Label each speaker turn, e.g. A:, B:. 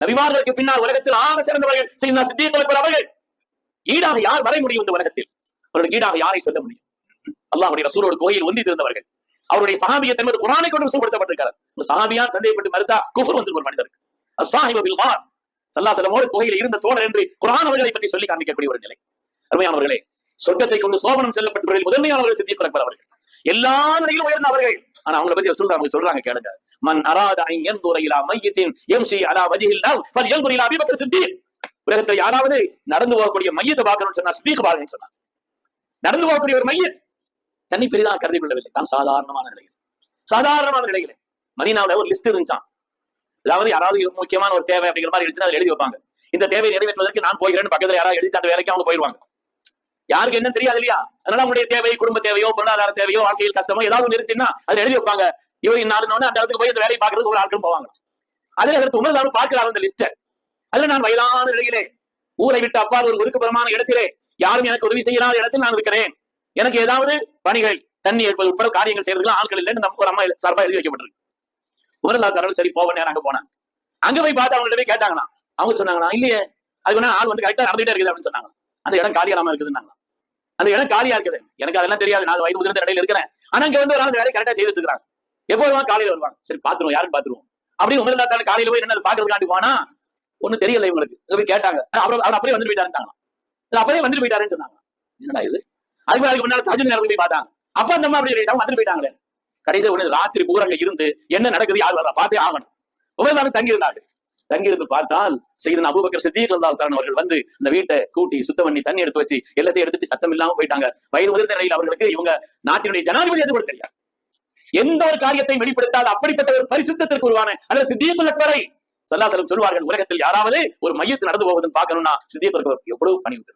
A: நபிமார்களுக்கு பின்னால் உலகத்தில் ஆக சிறந்தவர்கள் செய்த சித்தியங்களுக்கு அவர்கள். ஈடாக யார் வர முடியும் இந்த உலகத்தில்? அவர்களுக்கு ஈடாக யாரை சொல்ல முடியும்? அல்லாஹுடைய ரசூலோட கோயில் ஒந்தி இருந்தவர்கள். அவருடைய சஹாபியத் தன்மது குரானை கொண்டு வசூப்படுத்தப்பட்டிருக்கிறது இந்த சஹாபியான் சந்தேகப்பட்டு மறுத்தா குஃபர் வந்து ஒரு மனிதருக்கு. அஸ்ஸாஹிபு பில் சல்லா சல்லாசலமோடு கோயில் இருந்த தோழர் என்று குரான் அவர்களை பற்றி சொல்லி காண்பிக்கக்கூடிய ஒரு நிலை. அருமையானவர்களே சொர்க்கத்தை கொண்டு சோபனம் செல்லப்பட்டவர்கள் முதன்மையானவர்கள் சித்தி பிறப்பவர்கள் எல்லா நிலையிலும் உயர்ந்தவர்கள். ஆனா அவங்களை பத்தி சொல்றாங்க சொல்றாங்க கேளுங்க. மன் அராத ஐ யன்துர இலா மையத்தின் யம்ஷி அலா வஜிஹில் ஃபல் யன்துர இலா அபீபக்கர் உலகத்தில் யாராவது நடந்து போகக்கூடிய மையத்தை பார்க்கணும்னு சொன்னா சித்திக் பாருங்கன்னு சொன்னா நடந்து போகக்கூடிய ஒரு மையத் தன்னை பெரிதாக கருதி கொள்ளவில்லை தான் சாதாரணமான நிலையில். சாதாரணமான நிலையில். மதீனாவுல ஒரு லிஸ்ட் இருந்துச்சான் அதாவது யாராவது முக்கியமான ஒரு தேவை அப்படிங்கிற மாதிரி இருந்துச்சுன்னா அதை எழுதி வைப்பாங்க. இந்த தேவை நிறைவேற்றுவதற்கு நான் போகிறேன்னு பக்கத்துல யாராவது எழுதி அந்த வேலைக்கு அவங்க போயிடுவாங்க யாருக்கு என்ன தெரியாது இல்லையா? அதனால உங்களுடைய தேவை குடும்ப தேவையோ பொருளாதார தேவையோ வாழ்க்கையில் கஷ்டமோ ஏதாவது நிறுத்தினா அதை எழுதி வைப்பாங்க. இவங்க நாலு அந்த இடத்துக்கு போய் அந்த வேலையை பார்க்கறதுக்கு ஒரு ஆட்களும் போவாங்க. அதில் அதற்கு உணர்ந்தாலும் பார்க்கிறார் அந்த லிஸ்ட் அதுல நான் வயதான நிலையிலே ஊரை விட்டு அப்பால் ஒரு ஒதுக்குப்புறமான இடத்திலே யாரும் எனக்கு உதவி செய்யாத இடத்தில் நான் இருக்கிறேன். எனக்கு ஏதாவது பணிகள் தண்ணி ஏற்பது உட்பட காரியங்கள் செய்யறதுக்கு ஆட்கள் இல்லைன்னு நம்ம ஒரு அம்மா சார்பா எழுதி வைக்கப்பட்டிருக்கு. உமரலாத்தாரோட சரி போக நேரம் அங்க போனாங்க. அங்க போய் பார்த்து அவங்கள்ட்ட போய் கேட்டாங்கண்ணா அவங்க சொன்னாங்களா இல்லையே அது வேணா ஆள் வந்து கரெக்டா நடந்துகிட்டே இருக்குது அப்படின்னு சொன்னாங்க அந்த இடம் காலியாலாம இருக்குதுன்னாங்க அந்த இடம் காலியா இருக்குது. எனக்கு அதெல்லாம் தெரியாது. நான் வயது முதிர்ந்த இடையில இருக்கிறேன். ஆனா இங்க வந்து ஒரு ஆள் வேலை கரெக்டா செய்துட்டு இருக்கிறாங்க எப்போ வருவாங்க காலையில வருவாங்க. சரி பாத்துருவோம். யாரும் பாத்துருவோம்? அப்படி உமரலாத்தாரு காலையில போய் என்ன பாக்குறதுக்காண்டி போனா ஒண்ணும் தெரியல இவங்களுக்கு. கேட்டாங்க. அப்புறம் அவர் அப்படியே வந்துட்டு போயிட்டாருட்டாங்க அப்படியே வந்துட்டு போயிட்டாருன்னு சொன்னாங்க என்னடா இது? அதுக்கு அதுக்கு முன்னால தஜு நேரத்துக்கு போய் பார்த்தாங்க. அப்ப அந்த அம்மா அப்படி சொல்லிட்டாங்க வந்துட்டு போயிட்டாங்களே. கடைசியில் உடனே ராத்திரி பூரா அங்க இருந்து என்ன நடக்குது யார் வர்றா பார்த்தே ஆகணும். உபதாரம் தங்கி இருந்தாரு தங்கியிருந்து பார்த்தால் செய்தன் அபுபக்கர் சித்திக் தான் அவர்கள் வந்து இந்த வீட்டை கூட்டி சுத்தம் பண்ணி தண்ணி எடுத்து வச்சு எல்லாத்தையும் எடுத்துட்டு சத்தம் இல்லாம போயிட்டாங்க. வயது முதிர்ந்த நிலையில் அவர்களுக்கு இவங்க நாட்டினுடைய ஜனாதிபதி எது கூட தெரியாது எந்த ஒரு காரியத்தையும் வெளிப்படுத்தாத அப்படிப்பட்ட ஒரு பரிசுத்திற்கு உருவான அல்லது சித்தியக்குள்ள வரை சல்லாசலம் சொல்வார்கள் உலகத்தில் யாராவது ஒரு மையத்தில் நடந்து போவதுன்னு பார்க்கணும்னா சித்தியப்பருக்கு எவ்வளவு பணி விட்டு